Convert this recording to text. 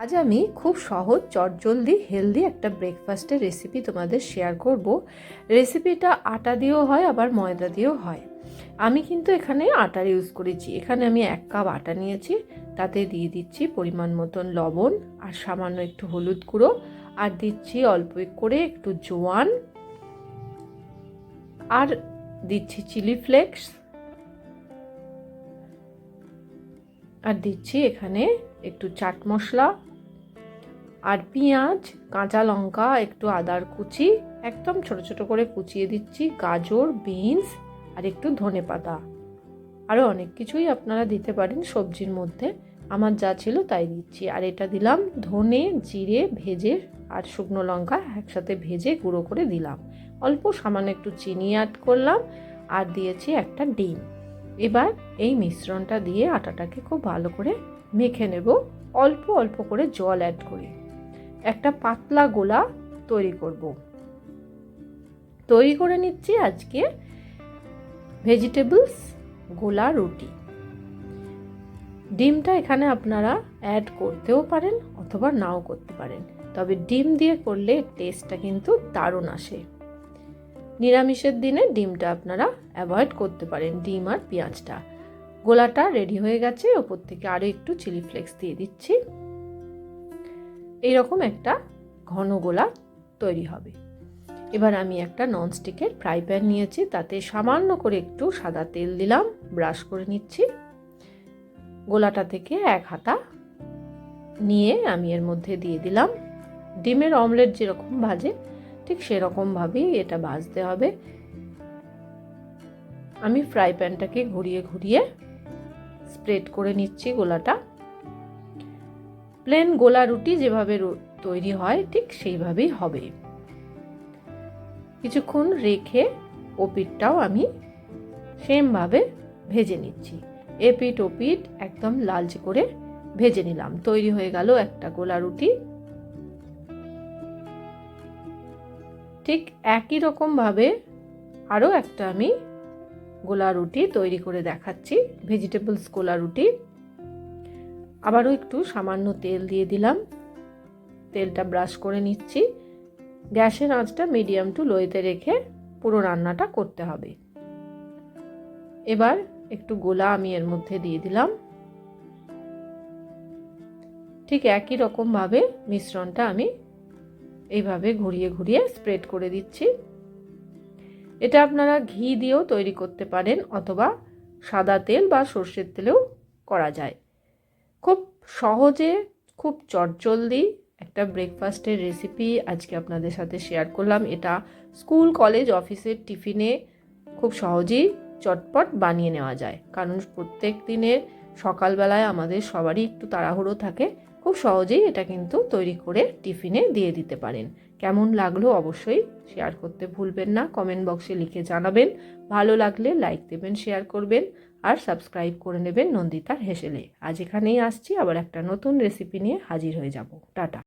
আজ আমি খুব সহজ, চটজলদি, হেলদি একটা ব্রেকফাস্টের রেসিপি তোমাদের শেয়ার করব। রেসিপিটা আটা দিয়েও হয়, আবার ময়দা দিয়েও হয়। আমি কিন্তু এখানে আটার ইউজ করেছি। এখানে আমি এক কাপ আটা নিয়েছি, তাতে দিয়ে দিচ্ছি পরিমাণ মতন লবণ আর সামান্য একটু হলুদ গুঁড়ো আর দিচ্ছি অল্প করে একটু জোয়ান আর দিচ্ছি চিলি ফ্লেক্স আর দিচ্ছি এখানে একটু চাট মশলা আর পেঁয়াজ, কাঁচা লঙ্কা, একটু আদার কুচি, একদম ছোট ছোট করে কুচিয়ে দিচ্ছি, গাজর, বিনস আর একটু ধনে পাতা। আরও অনেক কিছুই আপনারা দিতে পারেন সবজির মধ্যে। আমার যা ছিল তাই দিচ্ছি। আর এটা দিলাম ধনে, জিরে, ভেজে আর শুকনো লঙ্কা একসাথে ভেজে গুঁড়ো করে দিলাম। অল্প সামান্য একটু চিনি অ্যাড করলাম আর দিয়েছি একটা ডিম। এবার এই মিশ্রণটা দিয়ে আটাটাকে খুব ভালো করে মেখে নেব। অল্প অল্প করে জল অ্যাড করে। একটা পাতলা গোলা তৈরি করব। তৈরি করে নিচ্ছি আজকে ভেজিটেবলস গোলা রুটি। ডিমটা এখানে আপনারা অ্যাড করতেও পারেন অথবা নাও করতে পারেন। তবে ডিম দিয়ে করলে টেস্টটা কিন্তু দারুণ আসে। নিরামিষের দিনে ডিমটা আপনারা অ্যাভয়েড করতে পারেন, ডিম আর পেঁয়াজটা। গোলাটা রেডি হয়ে গেছে, ওপর থেকে আরও একটু চিলি ফ্লেক্স দিয়ে দিচ্ছি। এইরকম একটা ঘন গোলা তৈরি হবে। এবার আমি একটা ননস্টিকের ফ্রাই প্যান নিয়েছি, তাতে সামান্য করে একটু সাদা তেল দিলাম ব্রাশ করে নিচ্ছি। গোলাটা থেকে এক হাতা নিয়ে আমি এর মধ্যে দিয়ে দিলাম। ডিমের অমলেট যেরকম ভাজে, ঠিক সেরকমভাবেই এটা ভাজতে হবে। আমি ফ্রাই প্যানটাকে ঘুরিয়ে ঘুরিয়ে স্প্রেড করে নিচ্ছি গোলাটা। প্লেন গোলা রুটি যেভাবে তৈরি হয়, ঠিক সেইভাবেই হবে। কিছুক্ষণ রেখে ওপিটটাও আমি সেমভাবে ভেজে নিচ্ছি। এপিট ওপিট একদম লালচে করে ভেজে নিলাম। তৈরি হয়ে গেল একটা গোলা রুটি। ঠিক একই রকমভাবে আরও একটা আমি গোলা রুটি তৈরি করে দেখাচ্ছি। ভেজিটেবলস গোলা রুটি। আবারও একটু সামান্য তেল দিয়ে দিলাম। তেলটা ব্রাশ করে নিচ্ছি। গ্যাসের আঁচটা মিডিয়াম টু লোয়েতে রেখে পুরো রান্নাটা করতে হবে। এবার একটু গোলা আমি এর মধ্যে দিয়ে দিলাম। ঠিক একই রকমভাবে মিশ্রণটা আমি এইভাবে ঘুরিয়ে ঘুরিয়ে স্প্রেড করে দিচ্ছি। এটা আপনারা ঘি দিয়েও তৈরি করতে পারেন অথবা সাদা তেল বা সর্ষের তেলেও করা যায়। খুব সহজে, খুব চটজলদি একটা ব্রেকফাস্টের রেসিপি আজকে আপনাদের সাথে শেয়ার করলাম। এটা স্কুল কলেজ অফিসের টিফিনে খুব সহজেই চটপট বানিয়ে নেওয়া যায়। কারণ প্রত্যেক দিনের সকালবেলায় আমাদের সবারই একটু তাড়াহুড়ো থাকে, খুব সহজেই এটা কিন্তু তৈরি করে টিফিনে দিয়ে দিতে পারেন। কেমন লাগল অবশ্যই শেয়ার করতে ভুলবেন না। কমেন্ট বক্সে লিখে জানাবেন। ভালো লাগলে লাইক দেবেন শেয়ার করবেন। আর সাবস্ক্রাইব করে নেবেন নন্দিতার হেসেলে। আজ এখানেই আসছি, আবার একটা নতুন রেসিপি নিয়ে হাজির হয়ে যাব। টাটা।